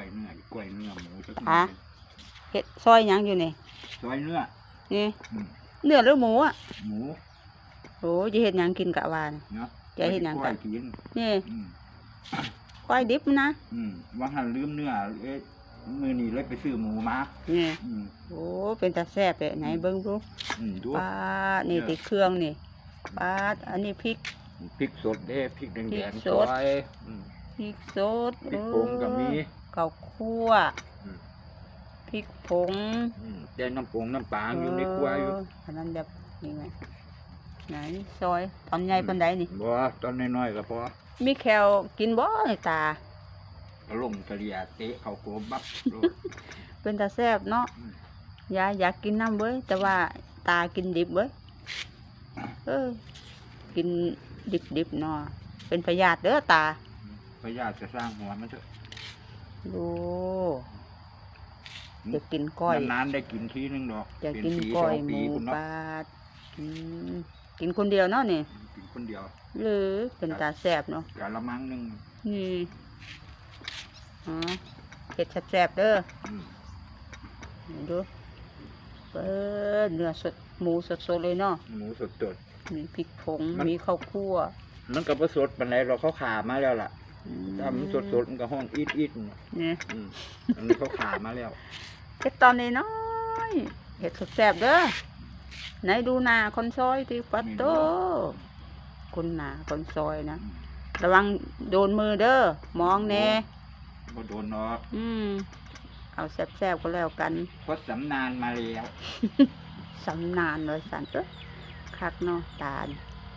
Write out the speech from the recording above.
ล้วยเนื้ออีกกล้วยเนื้อหมูสักหน่ฮะอยเฮ็ดซอยหยังอยู่นี่ซอยเนื้อ นี่อืม เนื้อหรือหมูอะหมูโอ้จะเฮ็ดหยังกินกะว่านี่เนาะจะเฮ็ดหยังกล้กัวนยกินนี่อืมควายดิบนะอืมว่าหันลืมเนื้อเอ้ยมือนี้เลยไปซื้อหมูมานี่อืมโอ้เป็นตาแซ่บเลยไหนเบิ่งดูอืมดูปาดนี่ติเครื่องนี่ปาดอันนี้พริก พริกสดเด้พริกแดพริงกๆสซดอยอืมพริกสดพริกผงก็มีเออ ข้าวคั่วอืม พริกผงอืมแต่น้ำปงน้ำปลาอยู่ในครัวอยู่เอันนั้นแบบนี่ไงไหนซอยตอนใหญ่ปานใดนี่ บ่ตอนน้อยๆก็พอมีแคลกินบ่ไอ้ตาก็ลงกะเลียเตะเข้าโกบับโลด เป็นตาแซ่บเนาะอืม ยายอยากกินน้ำเว้ยแต่ว่าตากินดิบเว้ยเออกินดิบดิบๆเนาะเป็นพยาธิเด้อตาพยาธิจะสร้างหัวมันเถอะ ดูจะกินก้อย นานๆได้กินทีนึงดอกจะเป็นกินปีก้อสยองหปีมูคุณเนาะปลาอืมกินคนเดียวเนาะนี่ กินคนเดียว หรือเป็นตาแซ่บเนาะกะละมังหนึง นี่อ๋อเผ็ดแซ่บๆเด้ออืมนี่ดูเปิดเนื้อสดหมูสดๆเลยเนาะ หมูสดมีพริกผงมันมีข้าวคั่วๆมันก็บ่สดปานใดเราเขาขามาแล้วล่ะอื ถ้ามันสดๆมันก็ห้องอีดๆนี่นี่อืมอันนี้เขาขามาแล้วเฮ็ดตอนนี้น้อยเห็ดแซ่บๆเด้อไหนดูหน้าคนซอยที่ปัดโตคนหน้าคนซอยนะอืมระวังโดนมือเด้อมองแน่บ่โดนเนาะอืมเอาแซ่บๆก็แล้วกันเพราะสำนานมาแล้วสำนานเลยสันเอ้อคักเนาะตาล